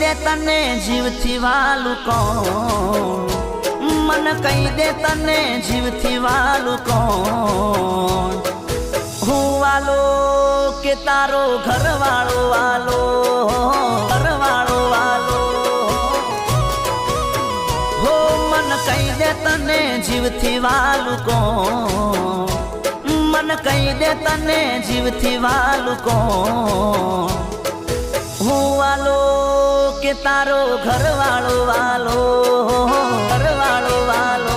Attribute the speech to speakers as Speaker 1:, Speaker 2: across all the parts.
Speaker 1: દે તને જીવથી વાલું કોણ? મન કહી દે તને જીવથી વાલું કોણ? હું વાલો કે તારો ઘરવાળો વાલો? ઘરવાળો વાલો? હો, મન કહી દે તને જીવથી વાલું કોણ? મન કહી દે તને જીવથી વાલું કોણ? હું વાલો કે તારો ઘરવાળો વાલો. ઘરવાળો વાલો.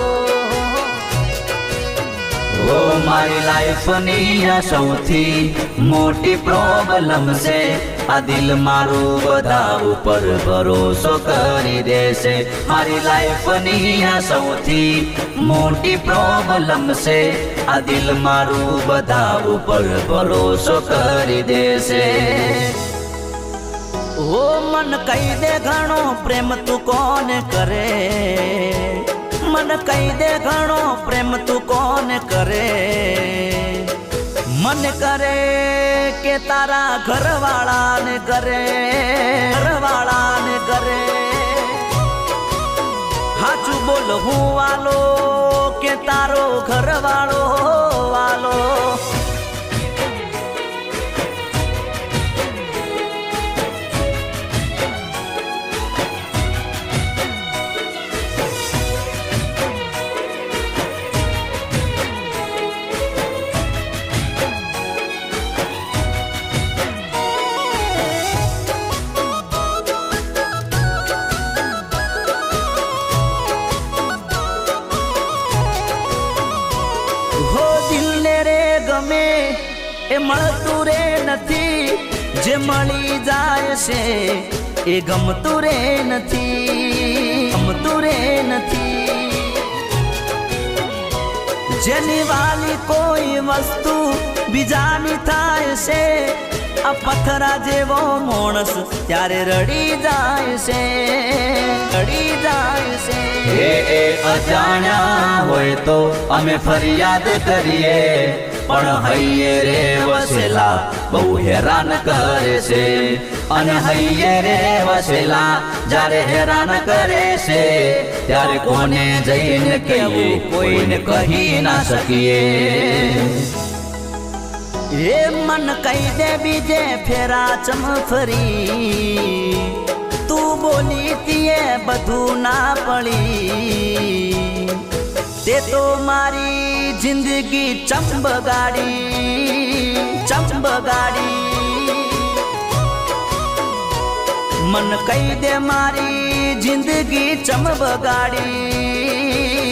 Speaker 2: ઓ મારી લાઈફની આ સૌથી મોટી પ્રોબ્લેમ છે, આ દિલ મારું બધા ઉપર ભરોસો કરી દેશે. મારી લાઈફની આ સૌથી મોટી પ્રોબ્લેમ છે, આ દિલ મારું બધા ઉપર ભરોસો કરી દેશે.
Speaker 1: ઓ મન કહી દે ઘણો પ્રેમ તું કોને કરે? મન કહી દે ઘણો પ્રેમ તું કોને કરે? મન કરે કે તારા ઘરવાળાને કરે ઘરવાળાને કરે. હાચું બોલ હું વાલો કે તારો ઘરવાળો? ગમે એ મળતું રે નથી. જે મળી જાય છે એ ગમતું રે નથી. ગમતું રે નથી. જેની વાલી કોઈ વસ્તુ બીજાની થાય છે, આ પથરા જેવો માણસ ત્યારે રડી જાય છે. રડી જાય છે.
Speaker 2: એ અજાણ્યા હોય તો અમે ફરિયાદ કરીએ. પણ હૈયે રે વસેલા બહુ હેરાન કરે છે. અને હૈયે રે વસેલા જ્યારે હેરાન કરે છે ત્યારે કોને જઈને કહીએ કોઈને કહી ના શકીએ.
Speaker 1: એ મન કહી દે બીજે ફેરા ચમ ફરી. તું બોલી તીએ બધું ના પડી. તે તો મારી જિંદગી ચંબ ગાડી ચંબ ગાડી મન કહી દે મારી જિંદગી ચમ બગાડી